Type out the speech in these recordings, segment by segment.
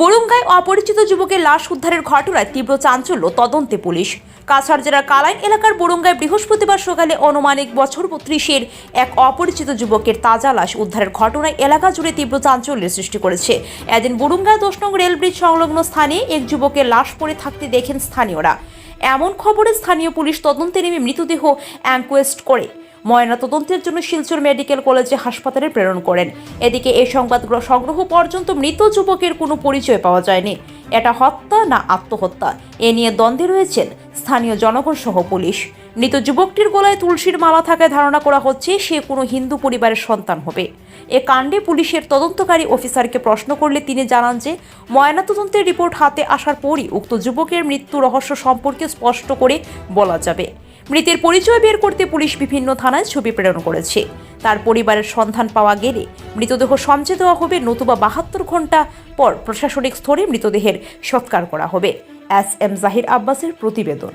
বরুঙ্গায় অপরিচিত যুবকের লাশ উদ্ধারের ঘটনায় তীব্র চাঞ্চল্য তদন্তে পুলিশ। কাছাড় জেলার কালাইন এলাকার বরুঙ্গায় বৃহস্পতিবার সকালে অনুমানিক বছর ত্রিশের এক অপরিচিত যুবকের তাজা লাশ উদ্ধারের ঘটনায় এলাকা জুড়ে তীব্র চাঞ্চল্যের সৃষ্টি করেছে। এদিন বরুঙ্গা দশ নং রেলব্রিজ সংলগ্ন স্থানে এক যুবকের লাশ পড়ে থাকতে দেখেন স্থানীয়রা। এমন খবরে স্থানীয় পুলিশ তদন্তে নেমে মৃতদেহ অ্যাঙ্কোয়েস্ট করে। ময়না তদন্তের জন্য শিলচর মেডিকেল কলেজে হাসপাতালে প্রেরণ করেন। এদিকে এই সংবাদ সংগ্রহ পর্যন্ত মৃত যুবকের কোনো পরিচয় পাওয়া যায়নি। এটা হত্যা না আত্মহত্যা? এ নিয়ে দ্বন্দ্বে রয়েছেন স্থানীয় জনগণ সহ পুলিশ। মৃত যুবকটির গলায় তুলসীর মালা থাকায় ধারণা করা হচ্ছে সে কোনো হিন্দু পরিবারের সন্তান হবে। এ কাণ্ডে পুলিশের তদন্তকারী অফিসারকে প্রশ্ন করলে তিনি জানান যে ময়নাতদন্তের রিপোর্ট হাতে আসার পরই উক্ত যুবকের মৃত্যু রহস্য সম্পর্কে স্পষ্ট করে বলা যাবে। মৃতের পরিচয় বের করতে পুলিশ বিভিন্ন থানায় ছবি প্রেরণ করেছে। তার পরিবারের সন্ধান পাওয়া গেলে মৃতদেহ সমঝে দেওয়া হবে নতুবা বাহাত্তর ঘণ্টা পর প্রশাসনিক স্তরে মৃতদেহের সৎকার করা হবে। এস এম জাহির আব্বাসের প্রতিবেদন।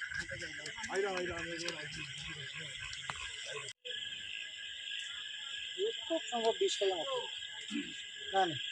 খুব সম্ভব বিশ টাকা মতো না